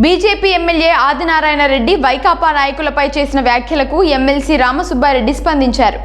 BJP MLA Adinarayana Reddy Vaikapa నాయకులపై చేసిన వ్యాఖ్యలకు ఎమ్మెల్సీ రామసుబ్బారెడ్డి స్పందించారు.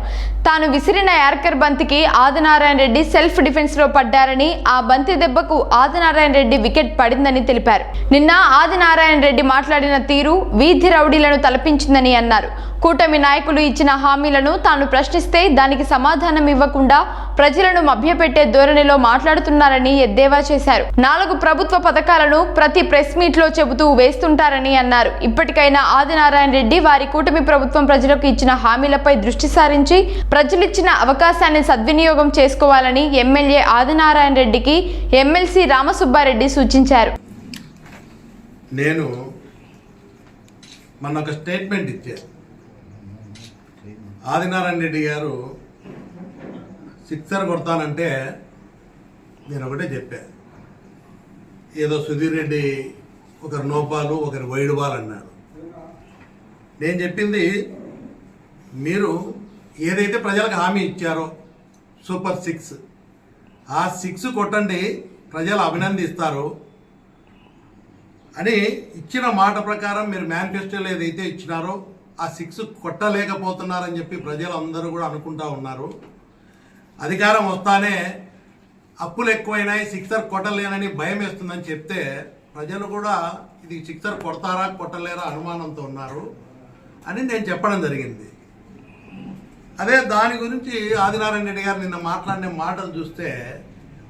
తాను విసిరిన యార్కర్ బంతికి ఆదినారాయణ రెడ్డి సెల్ఫ్ డిఫెన్స్లో పడ్డారని ఆ బంతి దెబ్బకు ఆదినారాయణ రెడ్డి వికెట్ పడిందని తెలిపారు. నిన్న ఆదినారాయణ రెడ్డి మాట్లాడిన తీరు వీధి రౌడీలను తలపించిందని అన్నారు. కూటమి నాయకులు ఇచ్చిన హామీలను తాను ప్రశ్నిస్తే దానికి సమాధానం ఇవ్వకుండా ప్రజలను మభ్యపెట్టే ధోరణిలో మాట్లాడుతున్నారని ఎద్దేవా చేశారు. నాలుగు ప్రభుత్వ పథకాలను ప్రతి ప్రెస్ మీట్లో చెబుతూ వేస్తుంటారని అన్నారు. ఇప్పటికైనా ఆదినారాయణ రెడ్డి వారి కూటమి ప్రభుత్వం ప్రజలకు ఇచ్చిన హామీలపై దృష్టి సారించి ప్రజలిచ్చిన అవకాశాన్ని సద్వినియోగం చేసుకోవాలని ఎమ్మెల్యే ఆదినారాయణ రెడ్డికి ఎమ్మెల్సీ రామసుబ్బారెడ్డి సూచించారు. నేను మన ఒక స్టేట్మెంట్ ఇచ్చాను. ఆదినారాయణ రెడ్డి గారు సిక్సర్ కొడతానంటే నేను ఒకటే చెప్పా. ఏదో సుధీర్ రెడ్డి ఒకరు నోపాలు ఒకరి వైడుబాలు అన్నారు. నేను చెప్పింది మీరు ఏదైతే ప్రజలకు హామీ ఇచ్చారో సూపర్ సిక్స్ ఆ సిక్స్ కొట్టండి ప్రజలు అభినందిస్తారు అని ఇచ్చిన మాట ప్రకారం మీరు మేనిఫెస్టోలో ఏదైతే ఇచ్చినారో ఆ సిక్స్ కొట్టలేకపోతున్నారని చెప్పి ప్రజలు అందరూ కూడా అనుకుంటా ఉన్నారు. అధికారం వస్తానే అప్పులు ఎక్కువైనాయి సిక్సర్ కొట్టలేనని భయం వేస్తుందని చెప్తే ప్రజలు కూడా ఇది సిక్సర్ కొడతారా కొట్టలేరా అనుమానంతో ఉన్నారు అని నేను చెప్పడం జరిగింది. అదే దాని గురించి ఆదినారాయణ రెడ్డి గారు నిన్న మాట్లాడిన మాటలు చూస్తే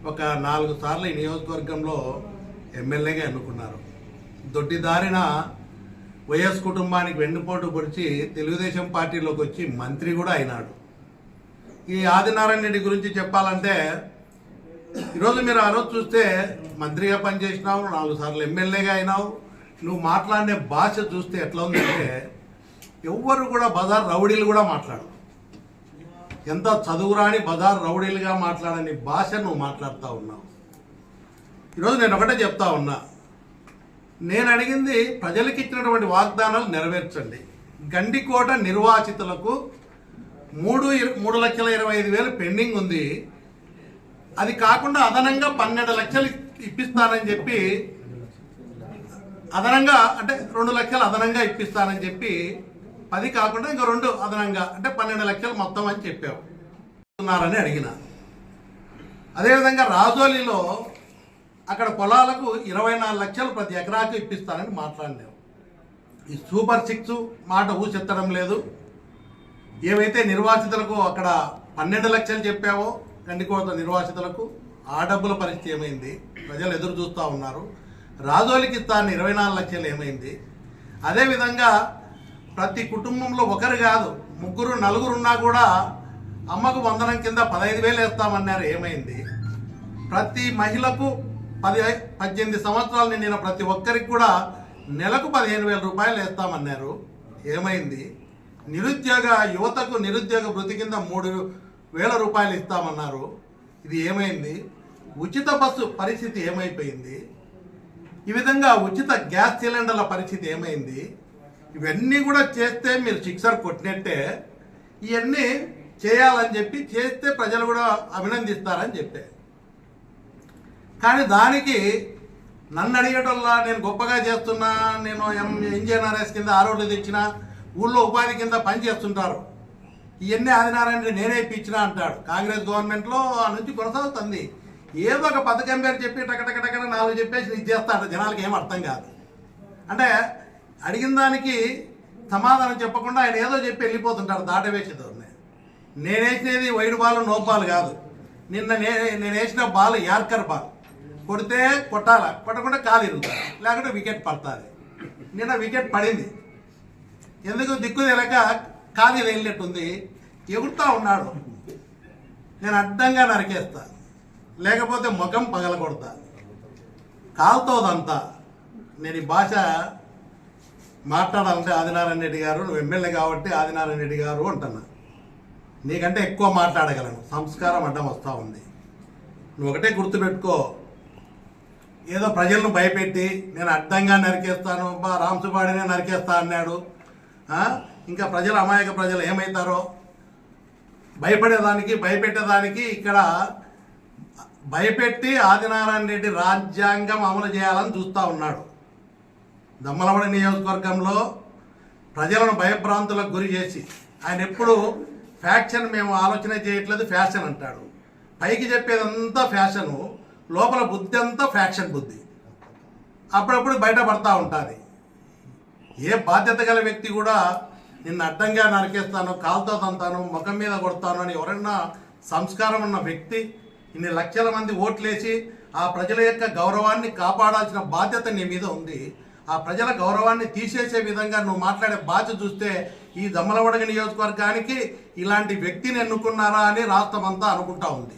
ఒక నాలుగు సార్లు ఈ నియోజకవర్గంలో ఎమ్మెల్యేగా ఎన్నుకున్నారు. దొడ్డిదారిన వైఎస్ కుటుంబానికి వెన్నుపోటు పొడిచి తెలుగుదేశం పార్టీలోకి వచ్చి మంత్రి కూడా అయినాడు. ఈ ఆదినారాయణ రెడ్డి గురించి చెప్పాలంటే ఈరోజు మీరు ఆ రోజు చూస్తే మంత్రిగా పనిచేసినావు నాలుగు సార్లు ఎమ్మెల్యేగా అయినావు నువ్వు మాట్లాడే భాష చూస్తే ఎట్లా ఉందంటే ఎవ్వరు కూడా బజార్ రౌడీలు కూడా మాట్లాడు ఎంత చదువురాని బజార్ రౌడీలుగా మాట్లాడని భాష నువ్వు మాట్లాడుతూ ఉన్నావు. ఈరోజు నేను ఒకటే చెప్తా ఉన్నా నేను అడిగింది ప్రజలకు ఇచ్చినటువంటి వాగ్దానాలు నెరవేర్చండి. గండికోట నిర్వాచితులకు మూడు ఇర- మూడు లక్షల ఇరవై ఐదు వేలు పెండింగ్ ఉంది. అది కాకుండా అదనంగా పన్నెండు లక్షలు ఇప్పిస్తానని చెప్పి అదనంగా అంటే రెండు లక్షలు అదనంగా ఇప్పిస్తానని చెప్పి పది కాకుండా ఇంకా రెండు అదనంగా అంటే పన్నెండు లక్షలు మొత్తం అని చెప్పావు. ఉన్నారని అడిగిన. అదేవిధంగా రాజోలిలో అక్కడ పొలాలకు ఇరవై నాలుగు లక్షలు ప్రతి ఎకరాకు ఇప్పిస్తానని మాట్లాడలేము ఈ సూపర్ సిక్స్ మాట ఊసెత్తడం లేదు. ఏవైతే నిర్వాసితులకు అక్కడ పన్నెండు లక్షలు చెప్పావో గండికోట నిర్వాసితులకు ఆ డబ్బుల పరిస్థితి ఏమైంది? ప్రజలు ఎదురు చూస్తూ ఉన్నారు. రాజోలికి ఇస్తాను ఇరవై నాలుగు లక్షలు ఏమైంది? అదేవిధంగా ప్రతి కుటుంబంలో ఒకరు కాదు ముగ్గురు నలుగురు ఉన్నా కూడా అమ్మకు వందనం కింద పదహైదు వేలు వేస్తామన్నారు. ఏమైంది? ప్రతి మహిళకు పది పద్దెనిమిది సంవత్సరాలు నిండిన ప్రతి ఒక్కరికి కూడా నెలకు పదిహేను వేల రూపాయలు వేస్తామన్నారు. ఏమైంది? నిరుద్యోగ యువతకు నిరుద్యోగ వృత్తి కింద మూడు వేల రూపాయలు ఇస్తామన్నారు. ఇది ఏమైంది? ఉచిత బస్సు పరిస్థితి ఏమైపోయింది? ఈ విధంగా ఉచిత గ్యాస్ సిలిండర్ల పరిస్థితి ఏమైంది? ఇవన్నీ కూడా చేస్తే మీరు సిక్సర్ కొట్టినట్టే. ఇవన్నీ చేయాలని చెప్పి చేస్తే ప్రజలు కూడా అభినందిస్తారని చెప్పారు. కానీ దానికి నన్ను అడిగేటల్లా నేను గొప్పగా చేస్తున్నా నేను ఎం ఎన్జిఎన్ఆర్ఎస్ కింద ఆరోగ్యం తెచ్చిన ఊళ్ళో ఉపాధి కింద పని చేస్తుంటారు. ఇవన్నీ ఆదినారాయణ రెడ్డి నేనే ఇప్పించినా అంటాడు. కాంగ్రెస్ గవర్నమెంట్లో ఆ నుంచి కొనసాగుతుంది. ఏదో ఒక పథకం పేరు చెప్పి టకటకటకట నాలుగు చెప్పేసి ఇది చేస్తాడు. జనాలకి ఏం అర్థం కాదు. అంటే అడిగిన దానికి సమాధానం చెప్పకుండా ఆయన ఏదో చెప్పి వెళ్ళిపోతుంటారు దాటవేసేదాన్ని నేనేసినది వైడ్ బాల్ నో బాల్ కాదు. నిన్న నే నేను వేసిన బాల్ యార్కర్ బాల్. కొడితే కొట్టాల? కొట్టకుండా కాలు లేకుంటే వికెట్ పడుతుంది. నిన్న వికెట్ పడింది. ఎందుకు దిక్కు తెలక కాలు వెళ్ళినట్టుంది ఎగురుతా ఉన్నాడు. నేను అడ్డంగా నరికేస్తా. లేకపోతే ముఖం పగలగొడతా. కాలుతోదంతా నేను ఈ భాష మాట్లాడాలంటే ఆదినారాయణ రెడ్డి గారు నువ్వు ఎమ్మెల్యే కాబట్టి ఆదినారాయణ రెడ్డి గారు అంటున్నా. నీకంటే ఎక్కువ మాట్లాడగలను. సంస్కారం అడ్డం వస్తూ ఉంది. నువ్వు ఒకటే గుర్తుపెట్టుకో. ఏదో ప్రజలను భయపెట్టి నేను అడ్డంగా నరికేస్తాను బా రాంసుబాడినే నరికేస్తా అన్నాడు. ఇంకా ప్రజలు అమాయక ప్రజలు ఏమవుతారో భయపడేదానికి భయపెట్టేదానికి ఇక్కడ భయపెట్టి ఆదినారాయణ రెడ్డి రాజ్యాంగం అమలు చేయాలని చూస్తూ ఉన్నాడు. దమ్మలవడ నియోజకవర్గంలో ప్రజలను భయభ్రాంతులకు గురి చేసి ఆయన ఎప్పుడు ఫ్యాక్షన్ మేము ఆలోచన చేయట్లేదు ఫ్యాషన్ అంటాడు. పైకి చెప్పేదంతా ఫ్యాషను లోపల బుద్ధి అంతా ఫ్యాక్షన్ బుద్ధి. అప్పుడప్పుడు బయటపడతా ఉంటుంది. ఏ బాధ్యత గల వ్యక్తి కూడా నిన్ను అడ్డంగా నరికేస్తాను కాలుతో తంతాను ముఖం మీద కొడతాను అని ఎవరన్నా సంస్కారం ఉన్న వ్యక్తి ఇన్ని లక్షల మంది ఓట్లేసి ఆ ప్రజల యొక్క గౌరవాన్ని కాపాడాల్సిన బాధ్యత నీ మీద ఉంది. ఆ ప్రజల గౌరవాన్ని తీసేసే విధంగా నువ్వు మాట్లాడే బాధ్యత చూస్తే ఈ దమ్మలవడగ నియోజకవర్గానికి ఇలాంటి వ్యక్తిని ఎన్నుకున్నారా అని రాష్ట్రం అంతా అనుకుంటా ఉంది.